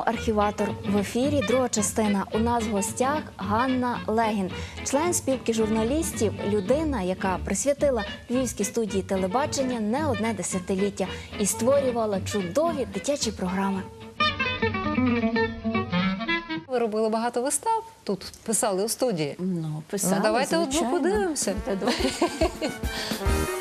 програму Архіватор в ефірі. Друга частина. У нас в гостях Ганна Легін, член спілки журналістів, людина, яка присвятила львівській студії телебачення не одне десятиліття і створювала чудові дитячі програми. Ви робили багато вистав тут, писали у студії. Ну, писали, ну, давайте одну подивимося.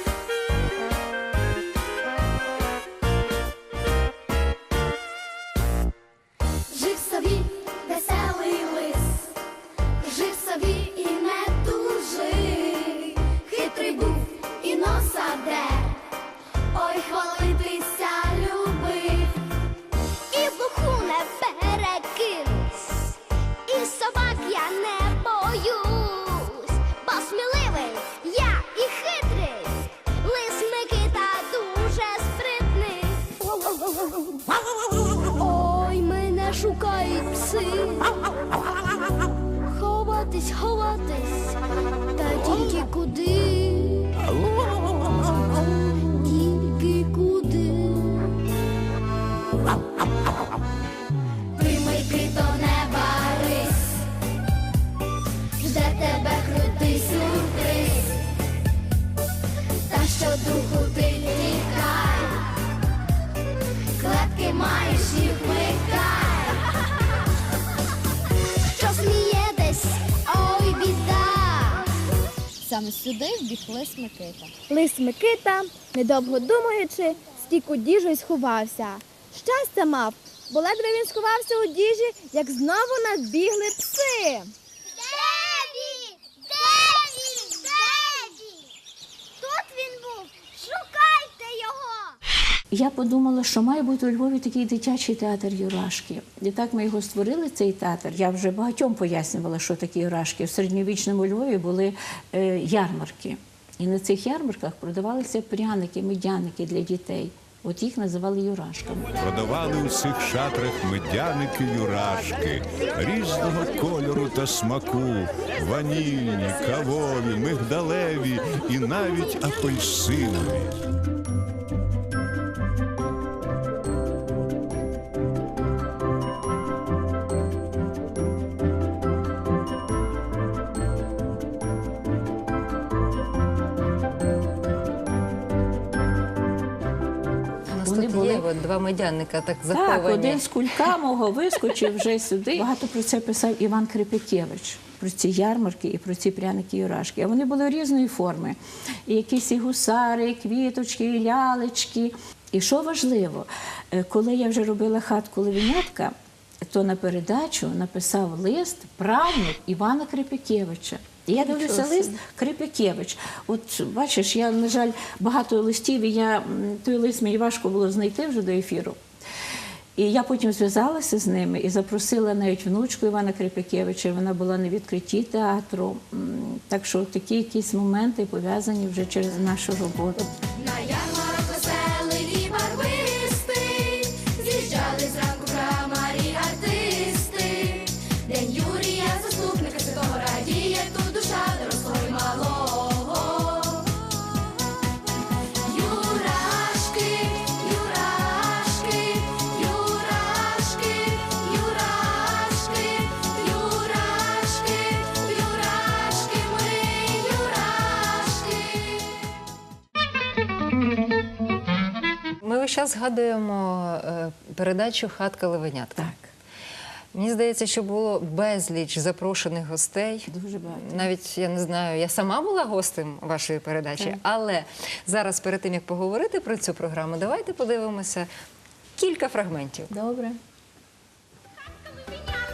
Примийки до неба рись, жде тебе крутий сюрприз, та що духу ти тікай. Маєш їх. Що смієтесь, ой, біда. Саме сюди вбіг лис Микита. Лис Микита, недовго думаючи, стік у діжу й сховався. Щастя мав, бо ледве він сховався у діжі, як знову надбігли пси. Де він? Де він? Де він? Тут він був. Шукайте його. Я подумала, що має бути у Львові такий дитячий театр Юрашки. І так ми його створили, цей театр. Я вже багатьом пояснювала, що таке Юрашки. В середньовічному Львові були е, ярмарки. І на цих ярмарках продавалися пряники, медяники для дітей. От їх називали Юрашками. Продавали у цих шатрах медяники юрашки різного кольору та смаку, ванільні, кавові, мигдалеві і навіть апельсинові. Медяника так Так, один з кулька мого вискочив вже сюди. Багато про це писав Іван Крипякевич. Про ці ярмарки і про ці пряники юрашки. А вони були різної форми. І якісь і гусари, і квіточки, і лялечки. І що важливо, е, коли я вже робила хатку Левінятка, то на передачу написав лист правнук Івана Крипякевича. І я дивлюся лист Крипякевич. От бачиш, я, на жаль, багато листів, і я той лист мені важко було знайти вже до ефіру. І я потім зв'язалася з ними і запросила навіть внучку Івана Крипякевича. Вона була на відкритті театру. Так що такі якісь моменти пов'язані вже через нашу роботу. Згадуємо е, передачу Хатка Левенятка. Так, Мені здається, що було безліч запрошених гостей. дуже багато. Навіть я не знаю, я сама була гостем вашої передачі, але зараз, перед тим як поговорити про цю програму, давайте подивимося кілька фрагментів. Добре. Хатка уже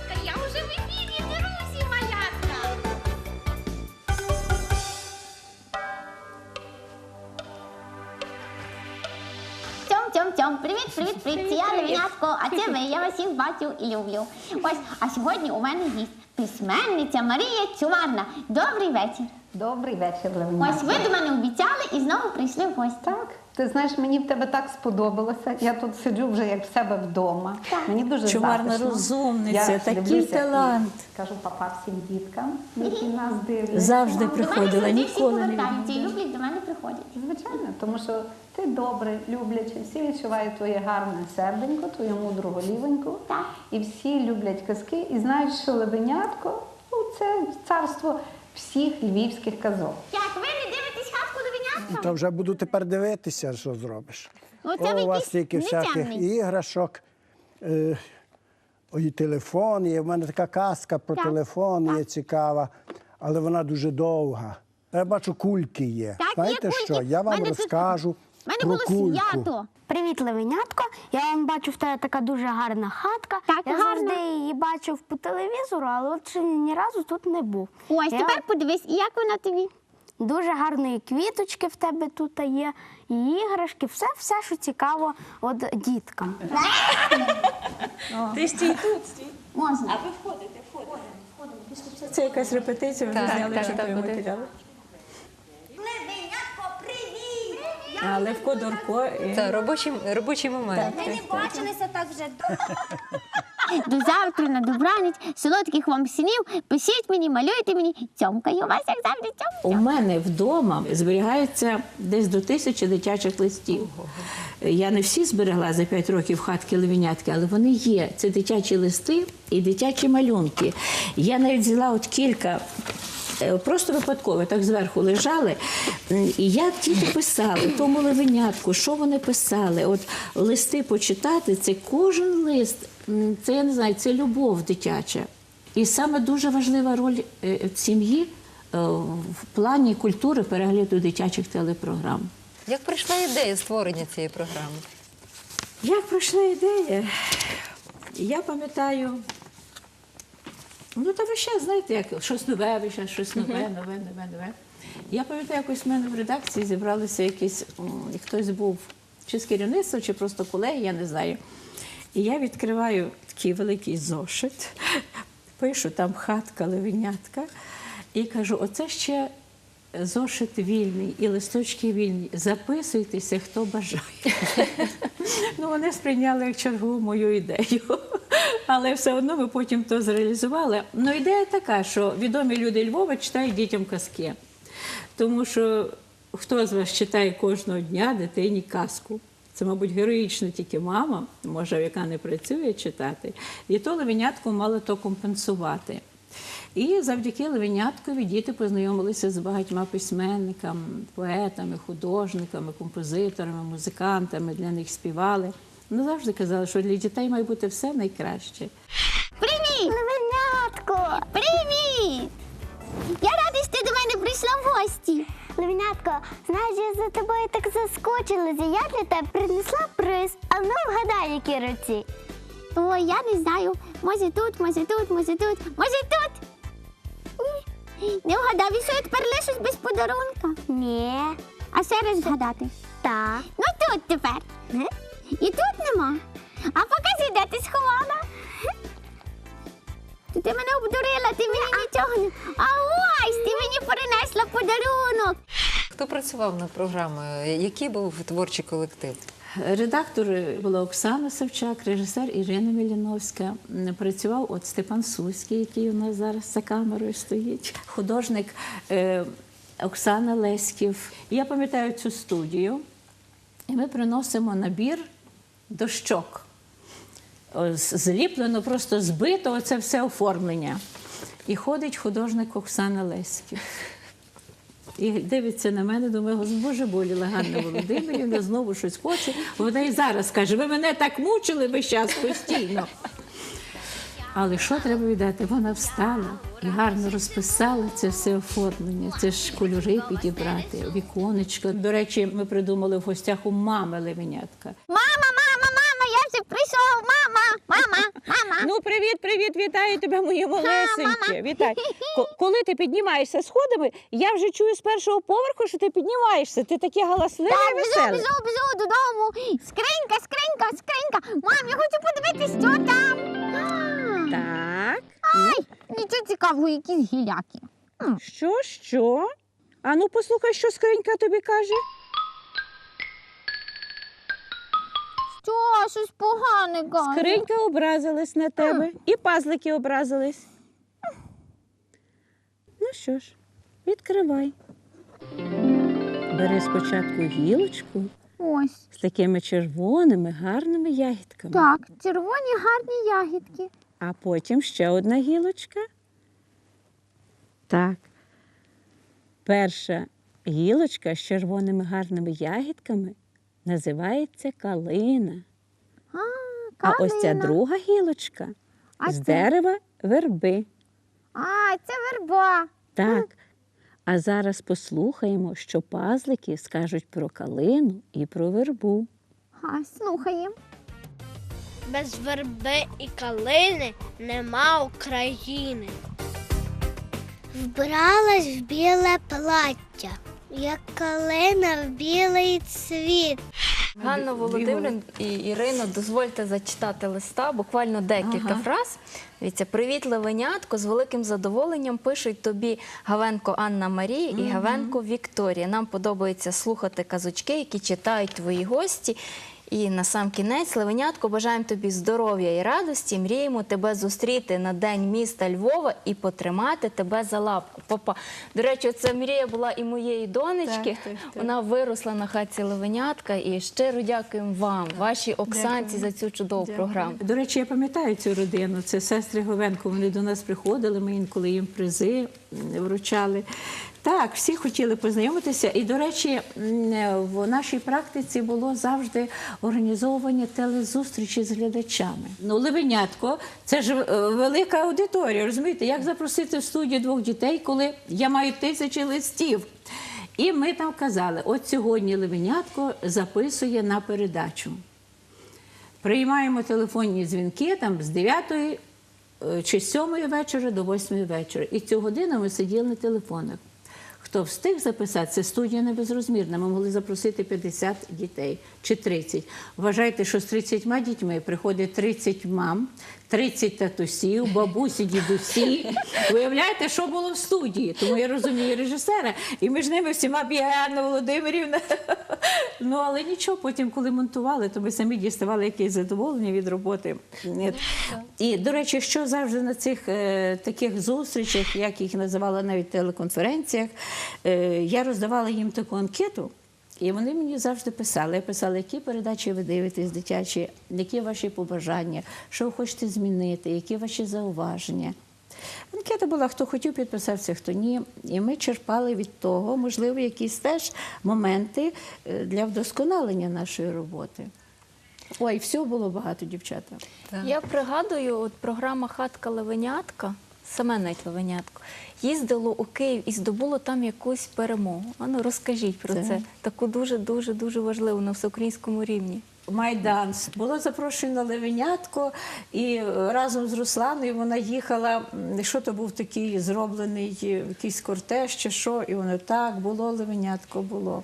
Тьом, тьом, привіт, привіт, привіт. Це я Левінятко, а це ви. Я вас всіх бачу і люблю. Ось, а сьогодні у мене гість письменниця Марія Цюварна. Добрий вечір. Добрий вечір, Ось ви до мене обіцяли і знову прийшли в гості. Так, ти знаєш, мені в тебе так сподобалося. Я тут сиджу вже як в себе вдома. Мені дуже Чуварна розумниця, Я такий дивлюся і. Кажу папа всім діткам, які нас дивляться. Завжди приходила, всі ніколи не повертаються і люблять до мене приходять. Звичайно, тому що Ти добрий, люблячий, всі відчувають твоє гарне серденько, твою мудру голівеньку. Так. І всі люблять казки і знають, що левенятко ну, це царство всіх львівських казок. Як ви не дивитесь хатку левенятка? То вже буду тепер дивитися, що зробиш. Ну, це ви О, у вас якийсь стільки всяких іграшок, е, і телефон є. У мене така казка про Так, телефон є цікава, але вона дуже довга. Я бачу, кульки є. Так, є Знаєте кульки. що? Я вам Мене тут- розкажу У мене було кульку. свято. Привіт, Левенятко. Я вам бачу, в тебе така дуже гарна хатка. Так, я гарна. завжди її бачив по телевізору, але от ще ні разу тут не був. Ось Я- тепер подивись, і як вона тобі. Дуже гарні квіточки в тебе тут є, і іграшки, все, все, що цікаво от діткам. Ти стій тут, стій. Можна. Це якась репетиція, ви Так, зняли так, чи так, той буде. матеріал. Левенятко, привіт! А Левко Дорко. і- Це робочий, робочий момент. Ми не бачилися так вже довго. До завтра на добраніч, солодких вам снів, пишіть мені, малюйте мені, цьомкаю вас, як завжди цьом. У мене вдома зберігається десь до тисячі дитячих листів. Я не всі зберегла за 5 років хатки левінятки, але вони є. Це дитячі листи і дитячі малюнки. Я навіть взяла от кілька. Е, Просто випадково так зверху лежали, і як діти писали, тому левенятку, що вони писали. От листи почитати, це кожен лист, це я не знаю, це любов дитяча. І саме дуже важлива роль е, сім'ї е, в плані культури перегляду дитячих телепрограм. Як прийшла ідея створення цієї програми? Як пройшла ідея? Я пам'ятаю, ну та ви ще знаєте, як щось нове, ви ще щось нове, нове, нове, нове. Я пам'ятаю, якось в мене в редакції зібралися якісь, м, хтось був чи з керівництва, чи просто колеги, я не знаю. І я відкриваю такий великий зошит, пишу там хатка, левенятка, і кажу: оце ще зошит вільний і листочки вільні. Записуйтеся, хто бажає. ну, вони сприйняли як чергову мою ідею. Але все одно ми потім то зреалізували. Ну, ідея така, що відомі люди Львова читають дітям казки. Тому що хто з вас читає кожного дня дитині казку? Це, мабуть, героїчно тільки мама, може, яка не працює читати. І то левенятко мало то компенсувати. І завдяки Левеняткові діти познайомилися з багатьма письменниками, поетами, художниками, композиторами, музикантами, для них співали. Ну, завжди казали, що для дітей має бути все найкраще. Привіт! Левенятко! Привіт! Я рада, що ти до мене прийшла в гості. Левенятко, знаєш, я за тобою так заскочилася. Я для тебе принесла приз, а ну вгадай, які руці. Ой, я не знаю. Може тут, може тут, може тут, може тут. Ні. Не вгадав, і що я тепер лишусь без подарунка. Ні. А ще раз згадати. Так. Ну тут тепер. І тут нема. А покажи, де ти сховала. Ти мене обдурила, ти мені нічого не. А ось ти мені принесла подарунок. Хто працював над програмою? Який був творчий колектив? Редактор була Оксана Савчак, режисер Ірина Міліновська. Працював от Степан Суський, який у нас зараз за камерою стоїть. Художник е, Оксана Леськів. Я пам'ятаю цю студію, і ми приносимо набір дощок. Зліплено, просто збито оце все оформлення. І ходить художник Оксана Леськів. І дивиться на мене, думає, боже болі, Ганна Володимирівна знову щось хоче. Вона і зараз каже, ви мене так мучили весь час постійно. Але що треба віддати? Вона встала і гарно розписала це все оформлення. Це ж кольори підібрати, віконечко. До речі, ми придумали в гостях у мами Левенятка. Мама, мама, я вже прийшов. Мама, мама, мама. Ну, привіт, привіт, вітаю тебе, моє малесеньке. Вітай. Коли ти піднімаєшся сходами, я вже чую з першого поверху, що ти піднімаєшся. Ти таке галасливе Так, біжу, веселе. біжу, біжу додому. Скринька, скринька, скринька. Мам, я хочу подивитись, що там. Так. Ай, нічого цікавого, якісь гіляки. Що, що? А ну послухай, що скринька тобі каже. Що, щось погане каже. Скринька образилась на тебе, і пазлики образились. Ну що ж, відкривай. Бери спочатку гілочку, Ось. з такими червоними гарними ягідками. Так, червоні гарні ягідки. А потім ще одна гілочка. Так. Перша гілочка з червоними гарними ягідками називається калина. А, А ось ця друга гілочка А з це? дерева верби. А, це верба. Так. А зараз послухаємо, що пазлики скажуть про калину і про вербу. А, слухаємо. Без верби і калини нема України. Вбралась в біле плаття, як калина в білий цвіт. Ганна Володимирівна і Ірино, дозвольте зачитати листа, буквально декілька Ага. фраз. Дивіться, привіт, Левенятко, з великим задоволенням пишуть тобі Гавенко Анна Марія і Гавенко Вікторія. Нам подобається слухати казочки, які читають твої гості. І на сам кінець, Левенятко, бажаємо тобі здоров'я і радості. Мріємо тебе зустріти на день міста Львова і потримати тебе за лапку. Попа, до речі, це мрія була і моєї донечки. Так, так, так. Вона виросла на хаті Левенятка. І щиро дякуємо вам, вашій Оксанці, за цю чудову програму. До речі, я пам'ятаю цю родину. Це сестри Говенко. Вони до нас приходили. Ми інколи їм призи вручали. Так, всі хотіли познайомитися. І, до речі, в нашій практиці було завжди організовування телезустрічі з глядачами. Ну, Левенятко, це ж е, велика аудиторія. Розумієте, як запросити в студію двох дітей, коли я маю тисячі листів. І ми там казали: от сьогодні Левенятко записує на передачу. Приймаємо телефонні дзвінки там з 9 е, чи з 7 вечора до 8 вечора. І цю годину ми сиділи на телефонах. Хто встиг записатися, студія не безрозмірна. Ми могли запросити 50 дітей чи 30. Вважайте, що з 30 дітьми приходить 30 мам, 30 татусів, бабусі, дідусі. Виявляєте, що було в студії? Тому я розумію режисера. І між ними всіма бігає Анна Володимирівна. Ну але нічого, потім, коли монтували, то ми самі діставали якесь задоволення від роботи. І, до речі, що завжди на цих е, таких зустрічах, як їх називала навіть телеконференціях, е, я роздавала їм таку анкету. І вони мені завжди писали. Я писала, які передачі ви дивитесь дитячі, які ваші побажання, що ви хочете змінити, які ваші зауваження. Анкета була, хто хотів, підписався, хто ні. І ми черпали від того, можливо, якісь теж моменти е, для вдосконалення нашої роботи. Ой, всього було багато, дівчата. Я пригадую, от програма Хатка Левенятка, саме навіть Левенятко, їздило у Київ і здобуло там якусь перемогу. Ану, розкажіть про Це- це. Таку дуже дуже дуже важливу на всеукраїнському рівні. Майдан було запрошено Левенятко, і е, разом з Русланою вона їхала. Що то був такий зроблений е, якийсь кортеж чи що, і воно так було Левенятко було.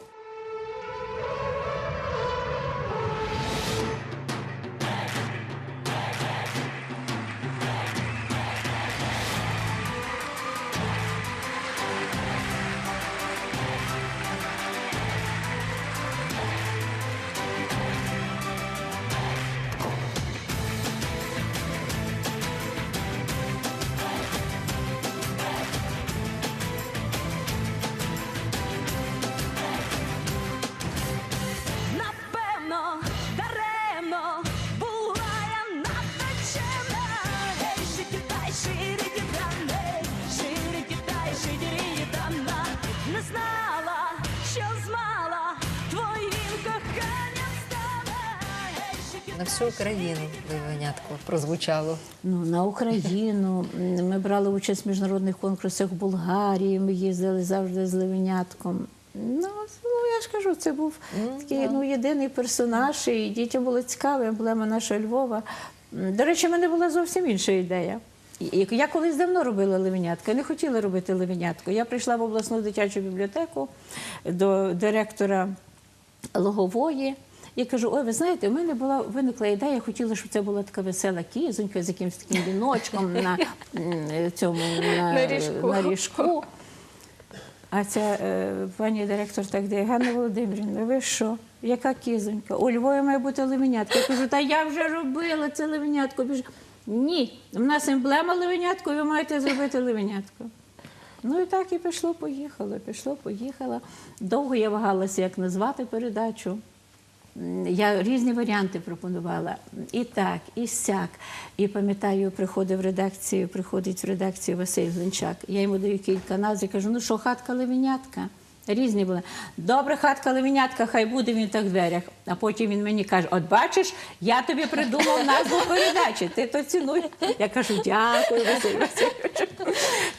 Всю Україну Левенятко прозвучало. Ну, на Україну. Ми брали участь в міжнародних конкурсах в Болгарії, ми їздили завжди з Левенятком. Ну, ну, я ж кажу, це був такий ну, єдиний персонаж, і дітям було цікаво, емблема нашого Львова. До речі, в мене була зовсім інша ідея. Я колись давно робила левенятка, не хотіла робити левенятку. Я прийшла в обласну дитячу бібліотеку до директора Логової. І кажу, ой, ви знаєте, у мене була виникла ідея, я хотіла, щоб це була така весела кізонька з якимось таким віночком на цьому на, На ріжку. на ріжку. А ця е, пані директор так дає, Ганна Володимирівна, ви що? Яка кізонька? У Львові має бути левенятка. Я кажу, та я вже робила це левенятко. Біж- Ні, в нас емблема левенятко, ви маєте зробити левенятко. Ну і так і пішло, поїхало, пішло, поїхало. Довго я вагалася, як назвати передачу. Я різні варіанти пропонувала. І так, і сяк. І пам'ятаю, приходив в редакцію, приходить в редакцію Василь Глинчак. Я йому даю кілька назв і кажу: ну що, хатка левенятка? Різні були. Добре, хатка левінятка, хай буде він в дверях. А потім він мені каже: От бачиш, я тобі придумав назву передачі, ти то цінуй. Я кажу, дякую, Василь Васильович.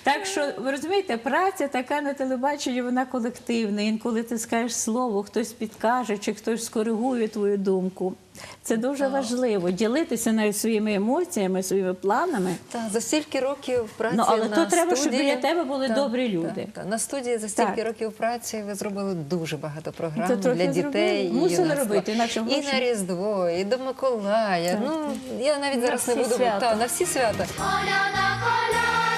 Так що, ви розумієте, праця така на телебаченні, вона колективна. Інколи ти скажеш слово, хтось підкаже, чи хтось скоригує твою думку. Це дуже важливо ділитися навіть своїми емоціями, своїми планами. Та за стільки років праці Ну, але на то треба, щоб студії- біля тебе були Та, добрі люди. та. На студії за стільки Так. років праці ви зробили дуже багато програм для дітей. і Мусили робити, інакше і на Різдво, і до Миколая. Ну я навіть На зараз не буду свята. Та, на всі свята. Коляда, колядка,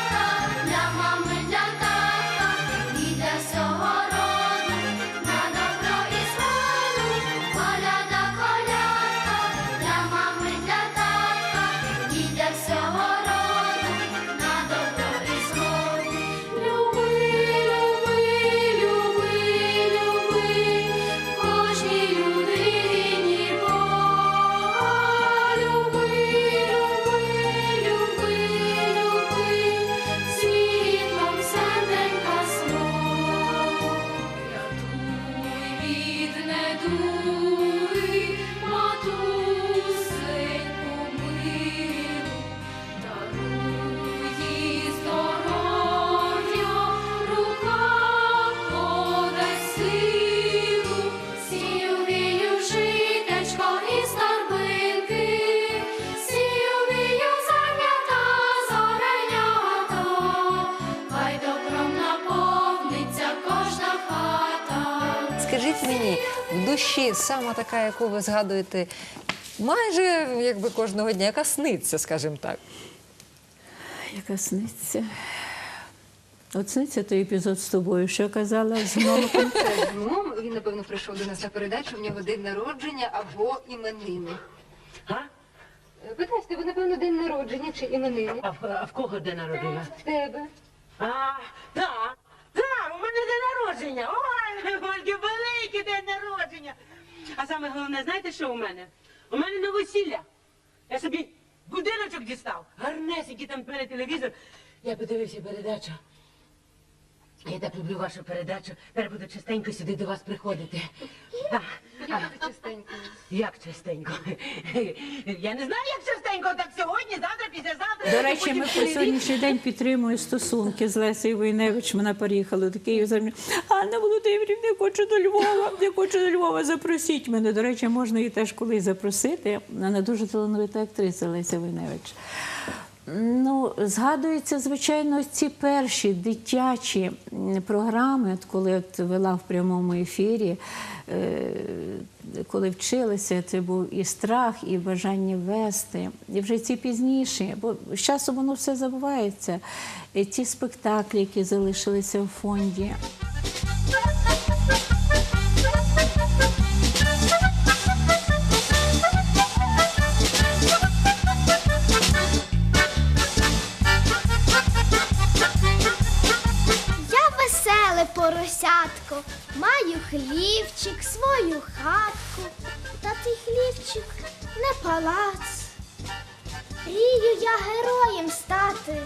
сама така, яку ви згадуєте, майже якби кожного дня, яка сниться, скажімо так. Яка сниться. От сниться той епізод з тобою, що я казала з гномиком. Ну, він, напевно, прийшов до нас на передачу, в нього день народження або іменини. А? Питайте, ви, напевно, день народження чи іменини? А в, а в кого день народження? В тебе. А, так, так, у мене день народження. Ой, Ольги, великий день народження. А саме головне, знаєте, що у мене? У мене новосілля. Я собі будиночок дістав. Гарнесенький там перед телевізор. Я подивився передачу. Я так люблю вашу передачу. Тепер буду частенько сюди до вас приходити. А, частенько? як частенько? Я не знаю, як частенько, так сьогодні, завтра, післязавтра. До речі, ми по сьогоднішній день підтримуємо стосунки з Лесею Войневич. Вона переїхала до Києва. Зараз мені, Анна Володимирівна, я хочу до Львова, я хочу до Львова, запросіть мене. До речі, можна її теж колись запросити. Вона дуже талановита актриса Леся Войневич. Ну, згадуються, звичайно, ці перші дитячі програми, от коли от вела в прямому ефірі, е, коли вчилися, це був і страх, і бажання вести. І вже ці пізніші, бо з часом воно все забувається. І ті спектаклі, які залишилися в фонді. Героєм стати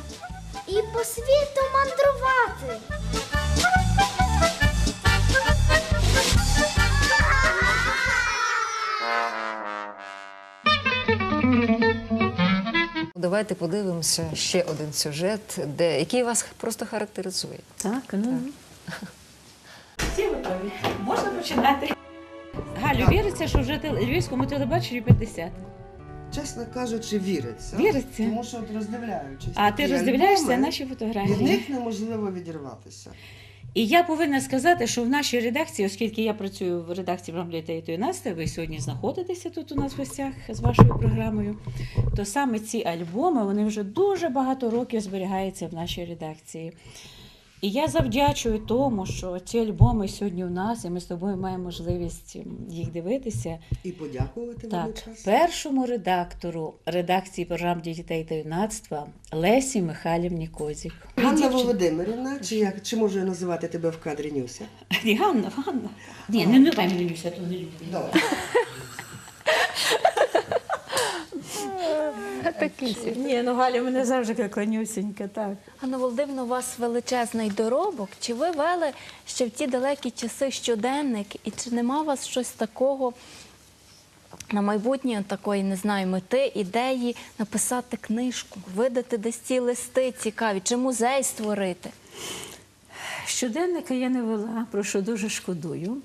і по світу мандрувати. Давайте подивимося ще один сюжет, де, який вас просто характеризує. Так, ну. Всі готові. Можна починати. Галю, віриться, що вже теле- львівському телебаченню 50. Чесно кажучи, віриться. Віриться? Тому що от роздивляючись. А ти роздивляєшся альбоми, наші фотографії? Від них неможливо відірватися. І я повинна сказати, що в нашій редакції, оскільки я працюю в редакції програми «Дітей та юнацтва», ви сьогодні знаходитеся тут у нас в гостях з вашою програмою, то саме ці альбоми вони вже дуже багато років зберігаються в нашій редакції. І я завдячую тому, що ці альбоми сьогодні у нас, і ми з тобою маємо можливість їх дивитися. І подякувати Так, першому редактору редакції програм для дітей та юнацтва Лесі Михайлівні Козік. Ганна Володимирівна, чи як чи можу я називати тебе в кадрі Нюся? Ганна, Ганна. Ні, не називай мене Люся, то не люблю. Добре. Ні, ну Галя мене завжди як Нюсенька, так. Анна Володимирівна, у вас величезний доробок. Чи ви вели ще в ті далекі часи щоденник? І чи нема у вас щось такого на майбутнє, такої, не знаю, мети, ідеї написати книжку, видати десь ці листи цікаві, чи музей створити? Щоденника я не вела, про що дуже шкодую.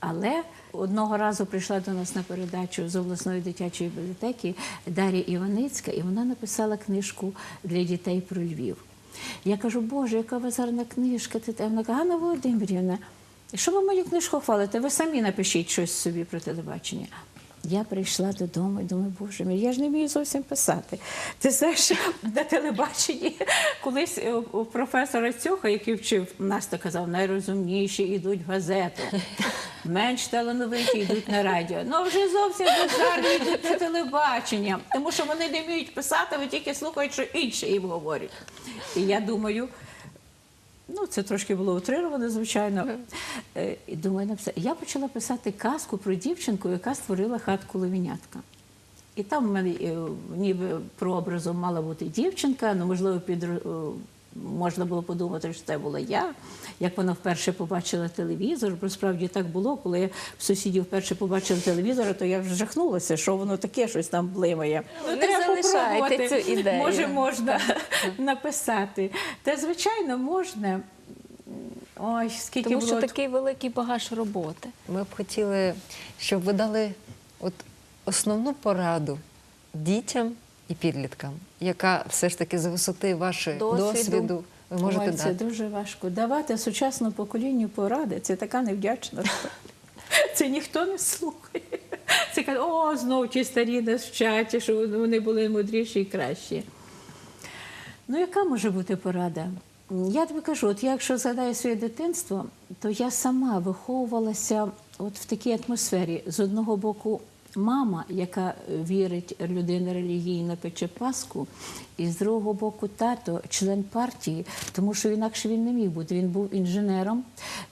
Але одного разу прийшла до нас на передачу з обласної дитячої бібліотеки Дар'я Іваницька, і вона написала книжку для дітей про Львів. Я кажу, Боже, яка у книжка. Ти каже, Ганна Володимирівна, що ви мою книжку хвалите? Ви самі напишіть щось собі про телебачення. Я прийшла додому і думаю, боже мій, я ж не вмію зовсім писати. Ти знаєш, на телебаченні колись е, у професора Цьоха, який вчив нас, то казав, найрозумніші йдуть в газету, менш талановиті йдуть на радіо. Ну вже зовсім бездарні йдуть на телебачення, тому що вони не вміють писати, ви тільки слухають, що інші їм говорять. І я думаю, Ну, це трошки було утрировано, звичайно. Е, І думаю, написати. Я почала писати казку про дівчинку, яка створила хатку левінятка. І там в мене е, ніби прообразом мала бути дівчинка, ну можливо, під е, можна було подумати, що це була я. Як вона вперше побачила телевізор, бо справді так було, коли я в сусідів вперше побачила телевізор, то я вже жахнулася, що воно таке, щось там блимає. Не треба залишайте попробувати. цю ідею. Може, можна написати. Та, звичайно, можна. Ой, скільки Тому було що такий великий багаж роботи. Ми б хотіли, щоб ви дали от основну пораду дітям і підліткам, яка все ж таки з висоти вашого Досвіду. досвіду, ви можете Ой, це дати. дуже важко. Давати сучасному поколінню поради це така невдячна. Це ніхто не слухає. Це каже, о, знову ті старі нас вчать, що вони були мудріші і кращі. Ну, яка може бути порада? Я тобі кажу, от я якщо згадаю своє дитинство, то я сама виховувалася от в такій атмосфері. З одного боку, мама, яка вірить людина релігійна, пече Пасху, і з другого боку, тато, член партії, тому що інакше він не міг бути. Він був інженером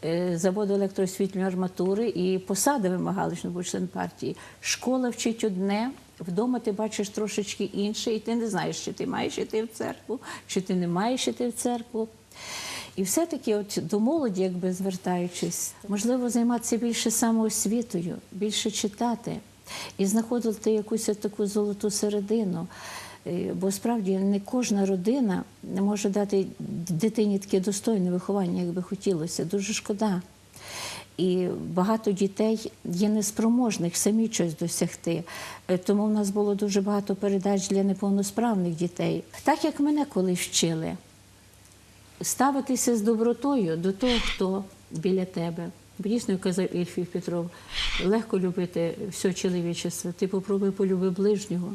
е, заводу електроосвітлення арматури, і посади вимагали, що він був член партії. Школа вчить одне. Вдома ти бачиш трошечки інше, і ти не знаєш, чи ти маєш іти в церкву, чи ти не маєш іти в церкву. І все-таки от до молоді, якби звертаючись, можливо, займатися більше самоосвітою, більше читати і знаходити якусь таку золоту середину. Е, Бо справді не кожна родина може дати дитині таке достойне виховання, як би хотілося. Дуже шкода. І багато дітей є неспроможних самі щось досягти. Е, Тому в нас було дуже багато передач для неповносправних дітей. Так як мене колись вчили, ставитися з добротою до того, хто біля тебе. Бо Дійсно, казав Ільфів Петров, легко любити все чоловічество. Ти попробуй полюби ближнього.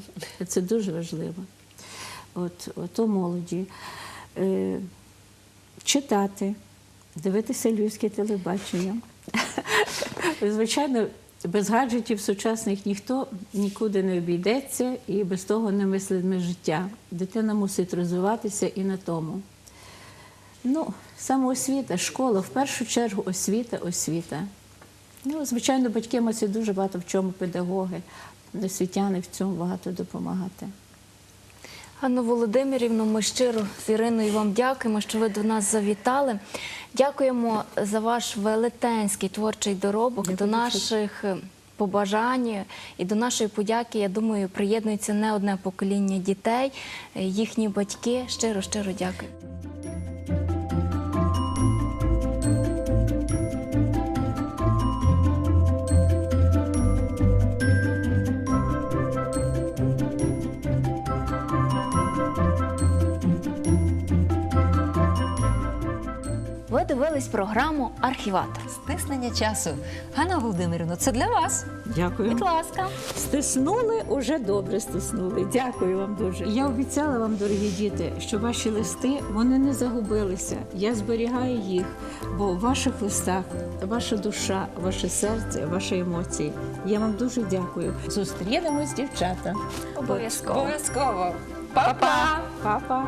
Це дуже важливо. От, от молоді. Е, читати, дивитися львівське телебачення. Звичайно, без гаджетів сучасних ніхто нікуди не обійдеться і без того не мислиме життя. Дитина мусить розвиватися і на тому. Ну, самоосвіта, школа, в першу чергу освіта, освіта. Ну, звичайно, батьки мусять дуже багато в чому педагоги, освітяни в цьому багато допомагати. Анну Володимирівну, ми щиро з Іриною вам дякуємо, що ви до нас завітали. Дякуємо за ваш велетенський творчий доробок, до наших е, побажань і до нашої подяки. Я думаю, приєднується не одне покоління дітей, е, їхні батьки. Щиро, щиро дякую. Дивились програму Архіватор. Стиснення часу. Ганна Володимирівна, це для вас. Дякую. Будь ласка. Стиснули, уже добре стиснули. Дякую вам дуже. Я обіцяла вам, дорогі діти, що ваші листи вони не загубилися. Я зберігаю їх, бо в ваших листах ваша душа, ваше серце, ваші емоції. Я вам дуже дякую. Зустрінемось, дівчата. Обов'язково. Обов'язково. Па-па! Па-па!